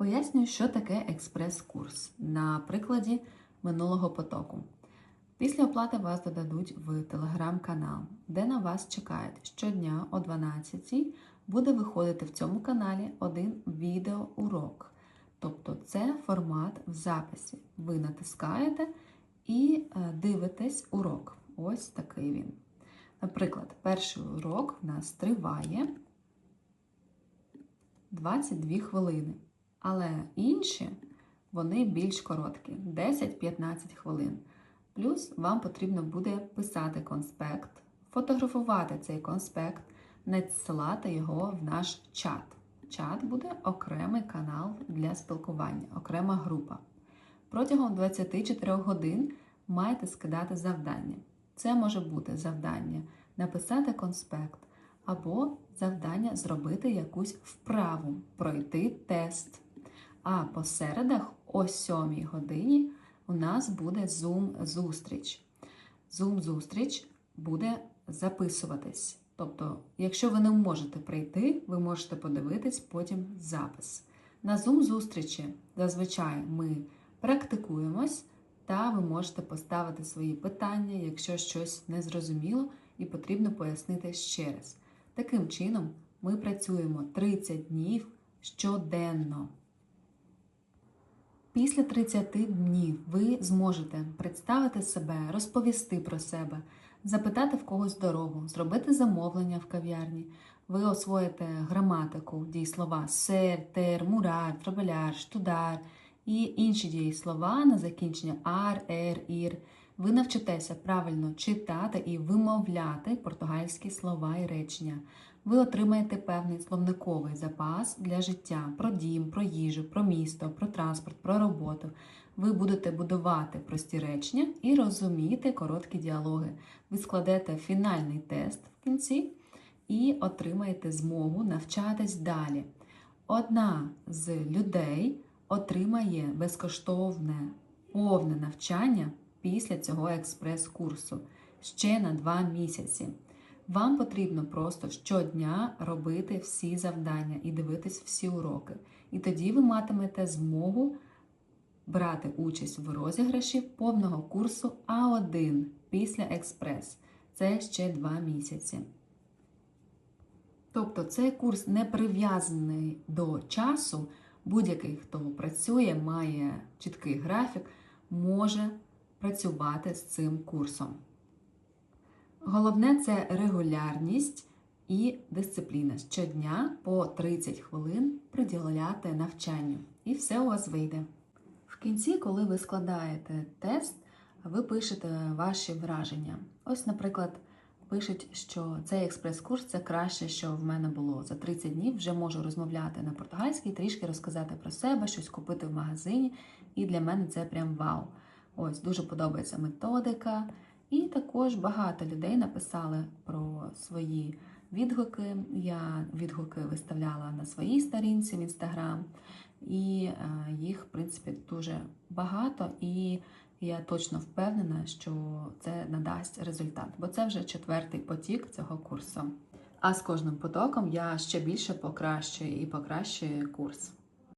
Пояснюю, що таке експрес-курс на прикладі минулого потоку. Після оплати вас додадуть в телеграм-канал, де на вас чекають щодня о 12 буде виходити в цьому каналі один відеоурок. Тобто це формат в записі. Ви натискаєте і е, дивитесь урок. Ось такий він. Наприклад, перший урок в нас триває 22 хвилини. Але інші вони більш короткі 10-15 хвилин. Плюс вам потрібно буде писати конспект, фотографувати цей конспект, надсилати його в наш чат. Чат буде окремий канал для спілкування, окрема група. Протягом 24 годин маєте скидати завдання. Це може бути завдання написати конспект або завдання зробити якусь вправу, пройти тест. А по середах о 7 годині у нас буде Zoom-зустріч. Zoom-зустріч буде записуватись. Тобто, якщо ви не можете прийти, ви можете подивитись потім запис. На Zoom-зустрічі зазвичай ми практикуємось, та ви можете поставити свої питання, якщо щось не зрозуміло і потрібно пояснити ще раз. Таким чином, ми працюємо 30 днів щоденно. Після 30 днів ви зможете представити себе, розповісти про себе, запитати в когось дорогу, зробити замовлення в кав'ярні. Ви освоїте граматику, дієслова сер, тер, мурар, тробеляр, штудар і інші дієслова на закінчення ар, ер, ір. Ви навчитеся правильно читати і вимовляти португальські слова і речення. Ви отримаєте певний словниковий запас для життя про дім, про їжу, про місто, про транспорт, про роботу. Ви будете будувати прості речення і розуміти короткі діалоги. Ви складете фінальний тест в кінці і отримаєте змогу навчатись далі. Одна з людей отримає безкоштовне повне навчання після цього експрес-курсу ще на 2 місяці. Вам потрібно просто щодня робити всі завдання і дивитись всі уроки. І тоді ви матимете змогу брати участь в розіграші повного курсу А1 після експрес. Це ще 2 місяці. Тобто цей курс не прив'язаний до часу. Будь-який, хто працює, має чіткий графік, може працювати з цим курсом. Головне це регулярність і дисципліна. Щодня по 30 хвилин приділяти навчанню. І все у вас вийде. В кінці, коли ви складаєте тест, ви пишете ваші враження. Ось, наприклад, пишуть, що цей експрес-курс це краще, що в мене було. За 30 днів вже можу розмовляти на португальській, трішки розказати про себе, щось купити в магазині. І для мене це прям вау. Ось дуже подобається методика. І також багато людей написали про свої відгуки. Я відгуки виставляла на своїй сторінці в інстаграм, і е, їх, в принципі, дуже багато. І я точно впевнена, що це надасть результат, бо це вже четвертий потік цього курсу. А з кожним потоком я ще більше покращую і покращую курс.